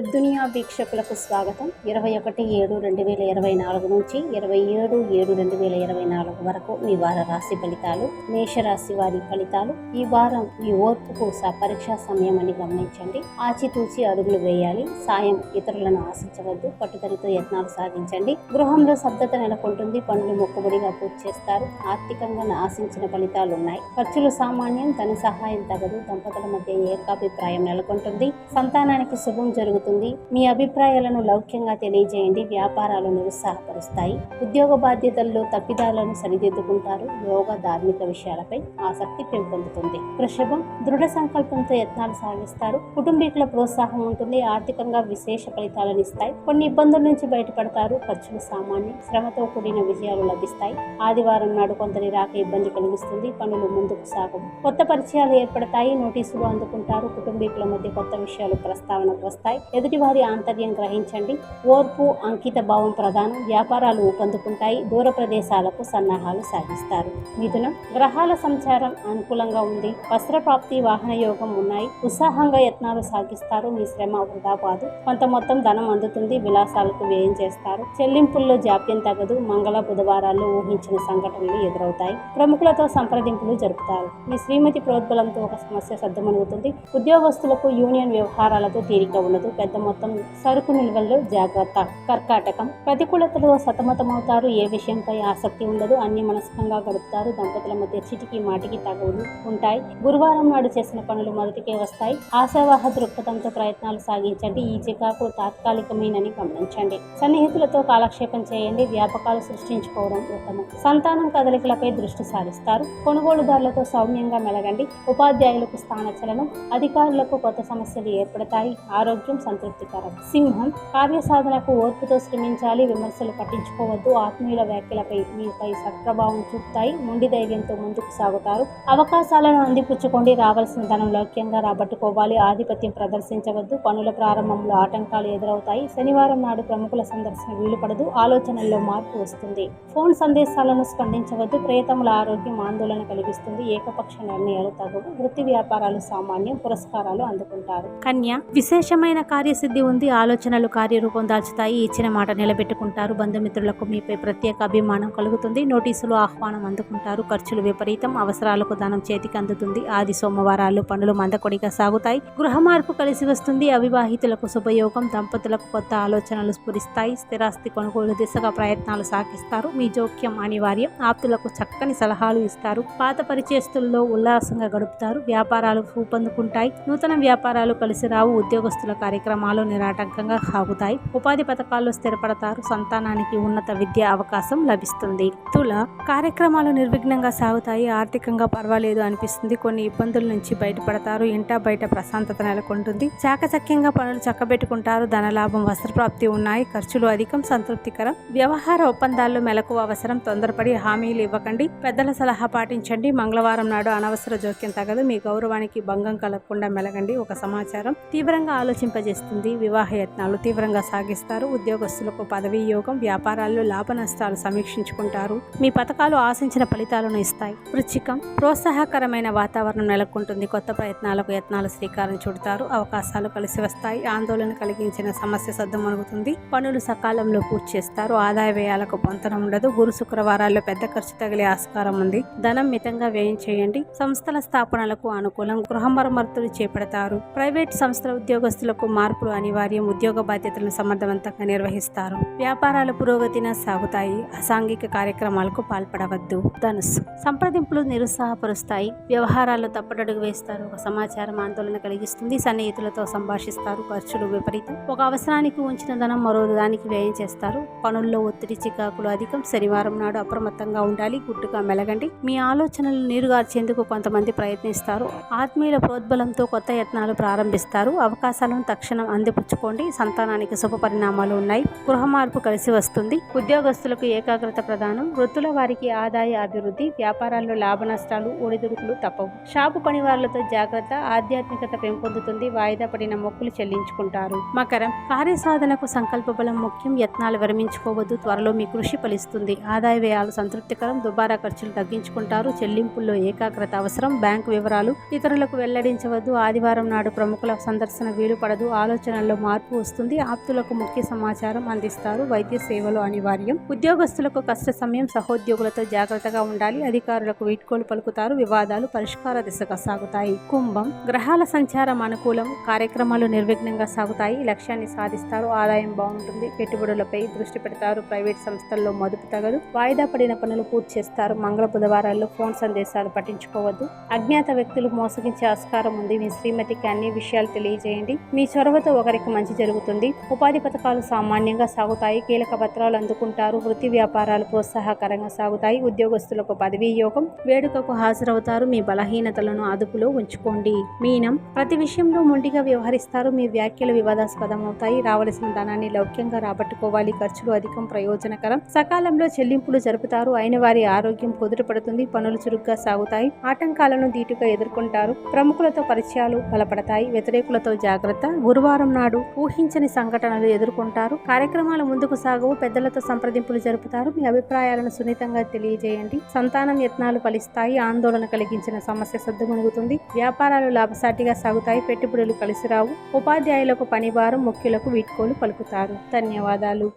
దునియా వీక్షకులకు స్వాగతం. ఇరవై ఒకటి ఏడు రెండు వేల ఇరవై నాలుగు నుంచి ఇరవై ఏడు ఏడు రెండు వేల ఇరవై నాలుగు వరకు మీ వార రాశి ఫలితాలు మేషరాశి వారి ఫలితాలు ఈ వారం మీ ఓర్పుకు స పరీక్షా సమయం అని గమనించండి. ఆచితూచి అడుగులు వేయాలి. సాయం ఇతరులను ఆశించవద్దు. పట్టుదలతో యత్నాలు సాగించండి. గృహంలో శబ్దత నెలకొంటుంది. పనులు మొక్కుబడిగా పూర్తి చేస్తారు. ఆర్థికంగా ఆశించిన ఫలితాలు ఉన్నాయి. ఖర్చులు సామాన్యం. ధన సహాయం తగదు. దంపతుల మధ్య ఏకాభిప్రాయం నెలకొంటుంది. సంతానానికి శుభం జరుగుతుంది. మీ అభిప్రాయాలను లౌక్యంగా తెలియజేయండి. వ్యాపారాలు నిరుత్సాహపరుస్తాయి. ఉద్యోగ బాధ్యతల్లో తప్పిదాలను సరిదిద్దుకుంటారు. యోగ ధార్మిక విషయాలపై ఆసక్తి పెంపొందుతుంది. వృషభం దృఢ సంకల్పంతో యత్నాలు సాగిస్తారు. కుటుంబీకుల ప్రోత్సాహం ఉంటుంది. ఆర్థికంగా విశేష ఫలితాలను ఇస్తాయి. కొన్ని ఇబ్బందుల నుంచి బయటపడతారు. ఖర్చులు సామాన్యం శ్రమతో కూడిన విజయాలు లభిస్తాయి. ఆదివారం నాడు కొంత నిరాక ఇబ్బంది కలిగిస్తుంది. పనులు ముందుకు సాగవు. కొత్త పరిచయాలు ఏర్పడతాయి. నోటీసులు అందుకుంటారు. కుటుంబీకుల మధ్య కొత్త విషయాలు ప్రస్తావనకు వస్తాయి. ఎదుటివారి ఆంతర్యం గ్రహించండి. ఓర్పు అంకిత భావం ప్రధానం. వ్యాపారాలు ఊపందుకుంటాయి. దూర ప్రదేశాలకు సన్నాహాలు సాగిస్తారు. మిథునం గ్రహాల సంచారం అనుకూలంగా ఉంది. వస్త్రప్రాప్తి వాహన యోగం ఉన్నాయి. ఉత్సాహంగా యత్నాలు సాగిస్తారు. మీ శ్రమ వృధా కాదు కొంత మొత్తం ధనం అందుతుంది. విలాసాలకు వ్యయం చేస్తారు. చెల్లింపుల్లో జాప్యం తగదు. మంగళ బుధవారాల్లో ఊహించిన సంఘటనలు ఎదురవుతాయి. ప్రముఖులతో సంప్రదింపులు జరుపుతారు. మీ శ్రీమతి ప్రోద్బలంతో ఒక సమస్య సర్దుమణుగుతుంది. ఉద్యోగస్తులకు యూనియన్ వ్యవహారాలతో తీరిక ఉండదు. పెద్ద మొత్తం సరుకు నిల్వల్లో జాగ్రత్త. కర్కాటకం ప్రతికూలతలో సతమతమవుతారు. ఏ విషయంపై ఆసక్తి ఉండదు. అన్ని మనస్కంగా గడుపుతారు. దంపతుల మధ్య చిటికి మాటికి తగవులు ఉంటాయి. గురువారం నాడు చేసిన పనులు మొదటికే వస్తాయి. ఆశావాహ దృక్పథంతో ప్రయత్నాలు సాగించండి. ఈ చికాకు తాత్కాలికమైనని గమనించండి. సన్నిహితులతో కాలక్షేపం చేయండి. వ్యాపకాలు సృష్టించుకోవడం ఉత్తమం. సంతానం కదలికలపై దృష్టి సారిస్తారు. కొనుగోలుదారులతో సౌమ్యంగా మెలగండి. ఉపాధ్యాయులకు స్థానచలనం. అధికారులకు కొత్త సమస్యలు ఏర్పడతాయి. ఆరోగ్యం సంతృప్తికరం. సింహం కార్యసాధనకు ఓర్పుతో శ్రమించాలి విమర్శలు పట్టించుకోవద్దు ఆత్మీయుల వ్యాఖ్యలపై మీపై సత్ప్రభావం చూపుతాయి మొండి ధైర్యంతో ముందుకు సాగుతారు. అవకాశాలను అందిపుచ్చుకోండి రావాల్సిన ధనం లౌక్యంగా రాబట్టుకోవాలి ఆధిపత్యం ప్రదర్శించవద్దు పనుల ప్రారంభంలో ఆటంకాలు ఎదురవుతాయి శనివారం నాడు ప్రముఖుల సందర్శన వీలుపడదు ఆలోచనల్లో మార్పు వస్తుంది. ఫోన్ సందేశాలను స్పందించవద్దు ప్రియతముల ఆరోగ్యం ఆందోళన కలిగిస్తుంది ఏకపక్ష నిర్ణయాలు తగవు వృత్తి వ్యాపారాలు సామాన్యం పురస్కారాలు అందుకుంటారు. కన్య విశేషమైన కార్య కార్యసిద్ధి ఉంది ఆలోచనలు కార్యరూపం దాల్చుతాయి ఇచ్చిన మాట నిలబెట్టుకుంటారు. బంధుమిత్రులకు మీపై ప్రత్యేక అభిమానం కలుగుతుంది. నోటీసులు ఆహ్వానం అందుకుంటారు. ఖర్చులు విపరీతం. అవసరాలకు ధనం చేతికి అందుతుంది. ఆది సోమవారాలు పనులు మందకొడిగా సాగుతాయి. గృహ మార్పు కలిసి వస్తుంది. అవివాహితులకు శుభయోగం. దంపతులకు కొత్త ఆలోచనలు స్ఫురిస్తాయి. స్థిరాస్తి కొనుగోలు దిశగా ప్రయత్నాలు సాగిస్తారు. మీ జోక్యం అనివార్యం. ఆప్తులకు చక్కని సలహాలు ఇస్తారు. పాత పరిచేస్తుల్లో ఉల్లాసంగా గడుపుతారు. వ్యాపారాలు రూపొందుకుంటాయి నూతన వ్యాపారాలు కలిసి రావు. ఉద్యోగస్తుల కార్యక్రమం కార్యక్రమాలు నిరాటంకంగా సాగుతాయి. ఉపాధి పథకాలు స్థిరపడతారు. సంతానానికి ఉన్నత విద్య అవకాశం లభిస్తుంది. తుల కార్యక్రమాలు నిర్విఘ్నంగా సాగుతాయి. ఆర్థికంగా పర్వాలేదు అనిపిస్తుంది. కొన్ని ఇబ్బందుల నుంచి బయటపడతారు. ఇంటా బయట ప్రశాంతత నెలకొంటుంది. చాకచక్యంగా పనులు చక్కబెట్టుకుంటారు. ధనలాభం వస్త్రప్రాప్తి ఉన్నాయి. ఖర్చులు అధికం సంతృప్తికరం. వ్యవహార ఒప్పందాల్లో మెలకు అవసరం. తొందరపడి హామీలు ఇవ్వకండి. పెద్దల సలహా పాటించండి. మంగళవారం నాడు అనవసర జోక్యం తగదు. మీ గౌరవానికి భంగం కలగకుండా మెలగండి. ఒక సమాచారం తీవ్రంగా ఆలోచింపజేస్తుంది వివాహ యత్నాలు తీవ్రంగా సాగిస్తారు. ఉద్యోగస్తులకు పదవీ యోగం వ్యాపారాల్లో లాభ నష్టాలు సమీక్షించుకుంటారు. మీ పథకాలు ఆశించిన ఫలితాలను ఇస్తాయి. వృచ్చికం ప్రోత్సాహకరమైన వాతావరణం నెలకొంటుంది. కొత్త ప్రయత్నాలకు యత్నాలు శ్రీకారం చుడతారు. అవకాశాలు కలిసి వస్తాయి. ఆందోళన కలిగించిన సమస్య సద్దుమణుగుతుంది పనులు సకాలంలో పూర్తి చేస్తారు. ఆదాయ వ్యయాలకు పొంతనం ఉండదు. గురు శుక్రవారాల్లో పెద్ద ఖర్చు తగిలే ఆస్కారం ఉంది. ధనం మితంగా వ్యయం చేయండి. సంస్థల స్థాపనలకు అనుకూలం. గృహ మరమ్మతులు చేపడతారు. ప్రైవేట్ సంస్థల ఉద్యోగస్తులకు మార్పులు అనివార్యం ఉద్యోగ బాధ్యతలను సమర్థవంతంగా నిర్వహిస్తారు. వ్యాపారాల పురోగతిన సాగుతాయి. అసాంఘిక కార్యక్రమాలకు పాల్పడవద్దు. ధనుసు సంప్రదింపులు నిరుత్సాహపరుస్తాయి. వ్యవహారాల్లో తప్పటడుగు వేస్తారు. ఒక సమాచారం ఆందోళన కలిగిస్తుంది. సన్నిహితులతో సంభాషిస్తారు. ఖర్చులు విపరీతం. ఒక అవసరానికి ఉంచిన ధనం మరో దానికి వ్యయం చేస్తారు. పనుల్లో ఒత్తిడి చికాకులు అధికం. శనివారం నాడు అప్రమత్తంగా ఉండాలి. గుట్టుగా మెలగండి. మీ ఆలోచనలు నీరుగార్చేందుకు కొంతమంది ప్రయత్నిస్తారు. ఆత్మీయుల ప్రోద్బలంతో కొత్త యత్నాలు ప్రారంభిస్తారు. అవకాశాలను తక్షణం అందిపుచ్చుకోండి. సంతానానికి శుభ పరిణామాలు ఉన్నాయి. గృహ మార్పు కలిసి వస్తుంది. ఉద్యోగస్తులకు ఏకాగ్రత ప్రధానం. వృత్తుల వారికి ఆదాయ అభివృద్ధి వ్యాపారాల్లో లాభ నష్టాలు ఒడిదుడుకులు తప్పవు. షాపు పనివారులతో జాగ్రత్త ఆధ్యాత్మికత పెంపొందుతుంది. వాయిదా పడిన మొక్కులు చెల్లించుకుంటారు. మకరం. కార్యసాధనకు సంకల్ప బలం ముఖ్యం. యత్నాలు విరమించుకోవద్దు. త్వరలో మీ కృషి ఫలిస్తుంది. ఆదాయ వ్యయాలు సంతృప్తికరం. దుబారా ఖర్చులు తగ్గించుకుంటారు. చెల్లింపుల్లో ఏకాగ్రత అవసరం. బ్యాంకు వివరాలు ఇతరులకు వెల్లడించవద్దు. ఆదివారం నాడు ప్రముఖుల సందర్శన వీలు పడదు ఆలోచనల్లో మార్పు వస్తుంది. ఆప్తులకు ముఖ్య సమాచారం అందిస్తారు. వైద్య సేవలు అనివార్యం. ఉద్యోగస్తులకు కష్ట సమయం సహోద్యోగులతో జాగ్రత్తగా ఉండాలి. అధికారులకు వీడ్కోలు పలుకుతారు. వివాదాలు పరిష్కార దిశగా సాగుతాయి. కుంభం గ్రహాల సంచారం అనుకూలం. కార్యక్రమాలు నిర్విఘ్నంగా సాగుతాయి. లక్ష్యాన్ని సాధిస్తారు. ఆదాయం బాగుంటుంది. పెట్టుబడులపై దృష్టి పెడతారు. ప్రైవేట్ సంస్థల్లో మదుపు తగదు. వాయిదా పడిన పనులు పూర్తి చేస్తారు. మంగళ బుధవారాల్లో ఫోన్ సందేశాలు పట్టించుకోవద్దు. అజ్ఞాత వ్యక్తులు మోసగించే ఆస్కారం ఉంది. మీ శ్రీమతికి అన్ని విషయాలు తెలియజేయండి. మీ చొరవతో ఒకరికి మంచి జరుగుతుంది. ఉపాధి పథకాలు సామాన్యంగా సాగుతాయి. కీలక పత్రాలు అందుకుంటారు. వృత్తి వ్యాపారాలు ప్రోత్సాహకరంగా సాగుతాయి. ఉద్యోగస్తులకు పదవీ యోగం వేడుకకు హాజరవుతారు. మీ బలహీనతలను అదుపులో ఉంచుకోండి. మీనం ప్రతి విషయంలో మొండిగా వ్యవహరిస్తారు. మీ వ్యాఖ్యలు వివాదాస్పదం అవుతాయి రావలసిన ధనాన్ని లౌక్యంగా రాబట్టుకోవాలి. ఖర్చులు అధికం ప్రయోజనకరం. సకాలంలో చెల్లింపులు జరుపుతారు. అయిన వారి ఆరోగ్యం కుదుటపడుతుంది. పనులు చురుగ్గా సాగుతాయి. ఆటంకాలను ధీటుగా ఎదుర్కొంటారు. ప్రముఖులతో పరిచయాలు బలపడతాయి. వ్యతిరేకులతో జాగ్రత్త. గురువు బుధవారం నాడు ఊహించని సంఘటనలు ఎదుర్కొంటారు. కార్యక్రమాలు ముందుకు సాగవు పెద్దలతో సంప్రదింపులు జరుపుతారు. మీ అభిప్రాయాలను సున్నితంగా తెలియజేయండి. సంతానం యత్నాలు ఫలిస్తాయి. ఆందోళన కలిగించిన సమస్య సర్దుమణుగుతుంది వ్యాపారాలు లాభసాటిగా సాగుతాయి. పెట్టుబడులు కలిసి రావు. ఉపాధ్యాయులకు పనిభారం ముఖ్యులకు వీడ్కోలు పలుకుతారు. ధన్యవాదాలు.